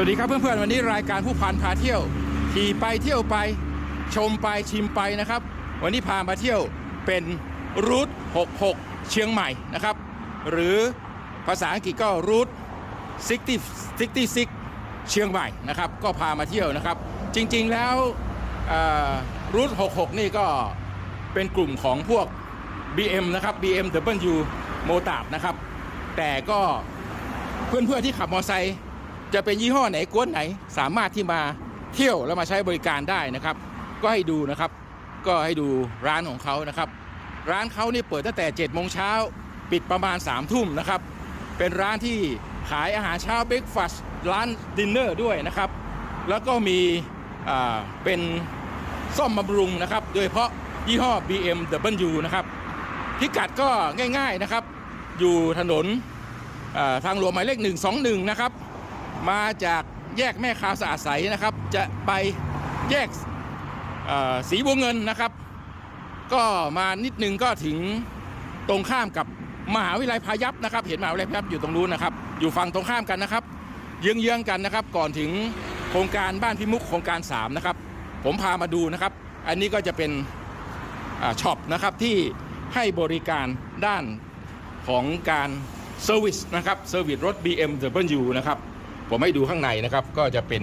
สวัสดีครับเพื่อนๆวันนี้รายการผู้พันพาเที่ยวขี่ไปเที่ยวไปชมไปชิมไปนะครับ วันนี้พามาเที่ยวเป็นรูท66 เชียงใหม่นะครับ หรือภาษาอังกฤษก็รูท66เชียงใหม่นะครับ ก็พามาเที่ยวนะครับ จริงๆแล้วรูท66 นี่ก็เป็นกลุ่มของพวก BM นะครับ BMW โมตาร์นะครับ แต่ก็เพื่อนๆที่ขับมอเตอร์ไซค์ จะเป็นยี่ห้อไหนกวนไหนสามารถที่มาเที่ยวแล้วมาใช้บริการได้นะครับ ก็ให้ดูนะครับ ก็ให้ดูร้านของเขานะครับ ร้านเขานี่เปิดตั้งแต่7จ็ดโมงเช้าปิดประมาณ3ามทุ่มนะครับ เป็นร้านที่ขายอาหารเช้าเบรกฟาสต์ร้านดินเนอร์ด้วยนะครับ แล้วก็มีเป็นซ่อมบำรุงนะครับ โดยเฉพาะยี่ห้อ BMW นะครับ พิกัดก็ง่ายๆนะครับ อยู่ถนนทางหลวงหมายเลข 121 นะครับ มาจากแยกแม่คาวสะอาดใสนะครับ จะไปแยกสีบัวเงินนะครับ ก็มานิดนึงก็ถึงตรงข้ามกับมหาวิทยาลัยพายัพนะครับ เห็นมหาวิทยาลัยพายัพอยู่ตรงนู้นนะครับ อยู่ฝั่งตรงข้ามกันนะครับ เยื้องๆกันนะครับ ก่อนถึงโครงการบ้านพิมุกโครงการ 3 นะครับ ผมพามาดูนะครับ อันนี้ก็จะเป็นช็อปนะครับที่ให้บริการด้านของการเซอร์วิสนะครับเซอร์วิสรถ BMW นะครับ ผมให้ดูข้างในนะครับก็จะเป็น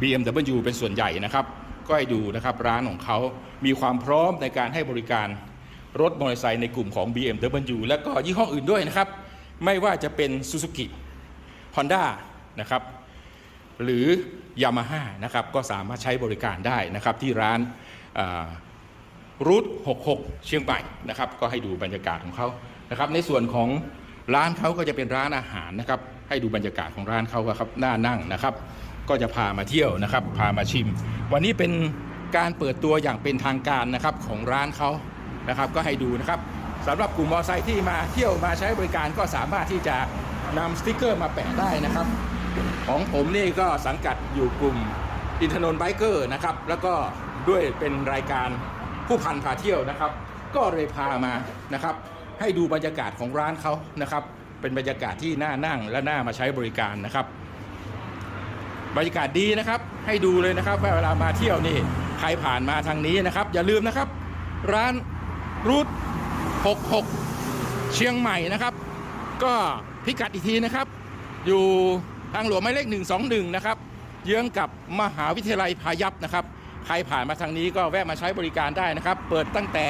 BMW เป็นส่วนใหญ่นะครับ ก็ให้ดูนะครับร้านของเขามีความพร้อมในการให้บริการรถมอเตอร์ไซค์ในกลุ่มของ BMW และก็ยี่ห้ออื่นด้วยนะครับ ไม่ว่าจะเป็น Suzuki Honda นะครับหรือ Yamaha นะครับก็สามารถใช้บริการได้นะครับที่ร้านรูท66 เชียงใหม่นะครับก็ให้ดูบรรยากาศของเขานะครับในส่วนของร้านเขาก็จะเป็นร้านอาหารนะครับ ให้ดูบรรยากาศของร้านเขาครับหน่านั่งนะครับ ก็จะพามาเที่ยวนะครับ พามาชิม วันนี้เป็นการเปิดตัวอย่างเป็นทางการนะครับของร้านเขานะครับ ก็ให้ดูนะครับสำหรับกลุ่มมอไซค์ที่มาเที่ยวมาใช้บริการก็สามารถที่จะนำสติกเกอร์มาแปะได้นะครับ ของผมนี่ก็สังกัดอยู่กลุ่มอินทนนท์ไบเกอร์นะครับ แล้วก็ด้วยเป็นรายการผู้พันพาเที่ยวนะครับ ก็เลยพามานะครับ ให้ดูบรรยากาศของร้านเขานะครับ เป็นบรรยากาศที่น่านั่งและน่ามาใช้บริการนะครับ บรรยากาศดีนะครับให้ดูเลยนะครับว่าเวลามาเที่ยวนี่ใครผ่านมาทางนี้นะครับ อย่าลืมนะครับ ร้านรูท66 เชียงใหม่นะครับ ก็พิกัดอีกทีนะครับ อยู่ทางหลวงหมายเลข 121 นะครับ เยื้องกับมหาวิทยาลัยพายัพนะครับ ใครผ่านมาทางนี้ก็แวะมาใช้บริการได้นะครับ เปิดตั้งแต่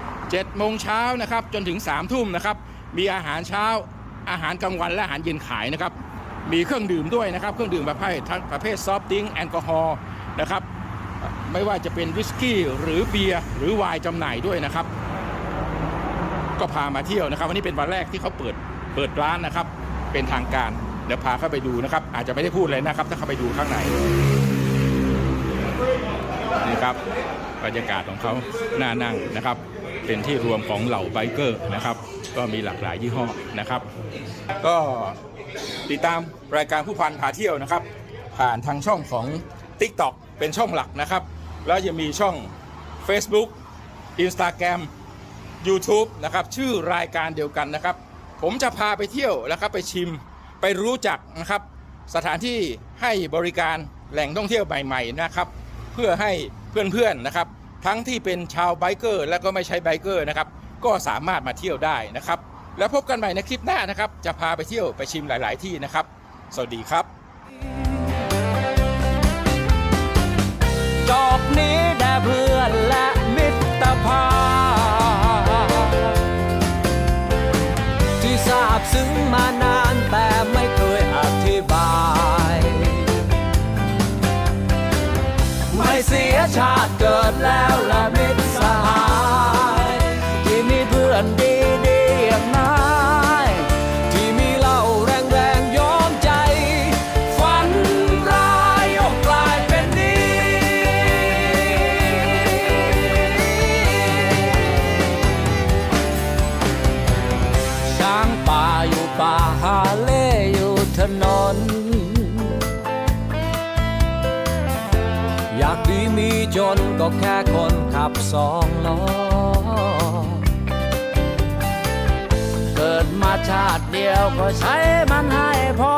7โมงเช้านะครับ จนถึง3ทุ่มนะครับ มีอาหารเช้า อาหารกลางวันและอาหารเย็นขายนะครับ มีเครื่องดื่มด้วยนะครับ เครื่องดื่มประเภทประเภทซอฟต์ดริงแอลกอฮอล์นะครับ ไม่ว่าจะเป็นวิสกี้หรือเบียร์หรือไวน์จำหน่ายด้วยนะครับ ก็พามาเที่ยวนะครับ วันนี้เป็นวันแรกที่เขาเปิดเปิดร้านนะครับ เป็นทางการเดี๋ยวพาเข้าไปดูนะครับ อาจจะไม่ได้พูดเลยนะครับ ถ้าเข้าไปดูข้างในนี่ครับบรรยากาศของเขาน่านั่งนะครับ เป็นที่รวมของเหล่าไบเกอร์นะครับ ก็มีหลากหลายยี่ห้อนะครับ ก็ติดตามรายการผู้พันพาเที่ยวนะครับ ผ่านทางช่องของ TikTok เป็นช่องหลักนะครับ แล้วยังมีช่อง Facebook Instagram YouTube นะครับ ชื่อรายการเดียวกันนะครับ ผมจะพาไปเที่ยวแล้วครับ ไปชิมไปรู้จักนะครับ สถานที่ให้บริการแหล่งท่องเที่ยวใหม่ๆนะครับ เพื่อให้เพื่อนๆนะครับ ทั้งที่เป็นชาวไบเกอร์และก็ไม่ใช่ไบเกอร์นะครับก็สามารถมาเที่ยวได้นะครับ แล้วพบกันใหม่ในคลิปหน้านะครับ จะพาไปเที่ยวไปชิมหลาย ๆ ที่นะครับ สวัสดีครับจอกนี้แด่เพื่อนและมิตรภาพที่ทราบซึ้งมานานแต่ไม่เคยอธิบาย ไม่เสียชาติเกิดแล้ว พื่อนดีๆอย่างนายที่มีเล่าแรงๆย้อมใจ ฝันร้ายยกกลายเป็นดีช้างป่าอยู่ป่าฮาเล่อยู่ถนน อยากดีมีจนก็แค่คนขับสองล้อ มาชาติเดียวก็ใช้มันให้พอ